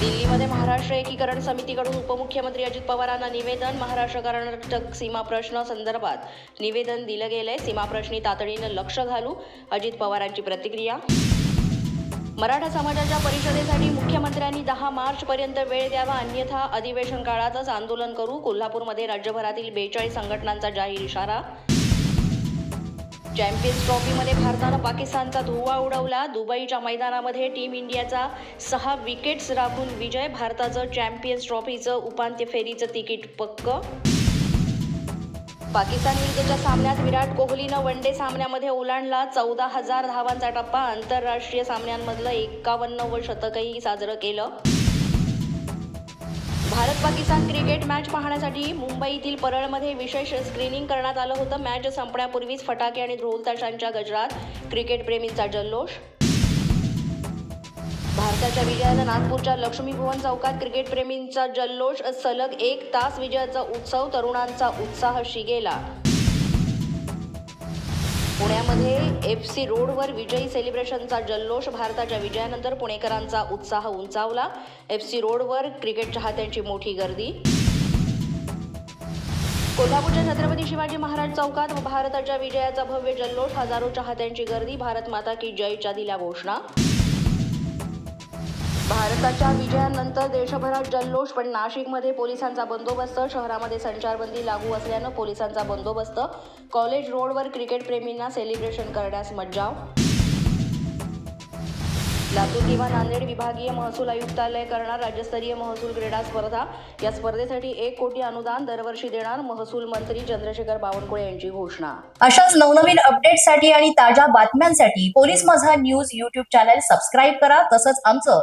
दिल्लीमध्ये महाराष्ट्र एकीकरण समितीकडून उपमुख्यमंत्री अजित पवारांना निवेदन महाराष्ट्र कर्नाटक सीमा प्रश्न संदर्भात निवेदन दिलं गेलंय. सीमा प्रश्नी तातडीनं लक्ष घालू. अजित पवारांची प्रतिक्रिया? मराठा समाजाच्या परिषदेसाठी मुख्यमंत्र्यांनी दहा मार्च पर्यंत वेळ द्यावा. अन्यथा अधिवेशन काळातच आंदोलन करू. कोल्हापूरमध्ये राज्यभरातील बेचाळीस संघटनांचा जाहीर इशारा चॅम्पियन्स ट्रॉफीमध्ये भारतानं पाकिस्तानचा धुव्वा उडवला. दुबईच्या मैदानामध्ये टीम इंडियाचा सहा विकेट्स राखून विजय भारताचं चॅम्पियन्स ट्रॉफीचं उपांत्य फेरीचं तिकीट पक्क. पाकिस्तान विरुद्धच्या सामन्यात विराट कोहलीनं वन डे सामन्यामध्ये ओलांडला. चौदा हजार धावांचा टप्पा. आंतरराष्ट्रीय सामन्यांमधलं एकावन्नवं शतकही साजरं केलं. भारत पाकिस्तान क्रिकेट मॅच पाहण्यासाठी मुंबईतील परळमध्ये विशेष स्क्रीनिंग करण्यात आलं होतं. मॅच संपण्यापूर्वीच फटाके आणि ढोलताशांच्या गजरात क्रिकेटप्रेमींचा जल्लोष. भारताच्या विजयानं नागपूरच्या लक्ष्मीभुवन चौकात क्रिकेटप्रेमींचा जल्लोष. सलग एक तास विजयाचा उत्सव तरुणांचा उत्साह शिगेला. पुण्यामध्ये एफ सी रोडवर विजयी सेलिब्रेशनचा जल्लोष भारताच्या विजयानंतर पुणेकरांचा उत्साह उंचावला. एफ सी रोडवर क्रिकेट चाहत्यांची मोठी गर्दी. कोल्हापूरच्या छत्रपती शिवाजी महाराज चौकात भारताच्या विजयाचा भव्य जल्लोष हजारो चाहत्यांची गर्दी भारत माता की जयच्या दिल्या घोषणा भारताच्या विजयानंतर देशभरात जल्लोष पण नाशिकमध्ये पोलिसांचा बंदोबस्त शहरामध्ये संचारबंदी लागू असल्यानं पोलिसांचा बंदोबस्त. कॉलेज रोडवर क्रिकेट प्रेमींना सेलिब्रेशन करण्यास मज्जाव लातूर किंवा नांदेड विभागीय महसूल आयुक्तालय करणार राज्यस्तरीय महसूल क्रीडा स्पर्धा. या स्पर्धेसाठी एक कोटी अनुदान दरवर्षी देणार महसूल मंत्री चंद्रशेखर बावनकुळे यांची घोषणा. अशाच नवनवीन अपडेटसाठी आणि ताज्या बातम्यांसाठी police Majha news YouTube channel subscribe करा. तसंच आमचं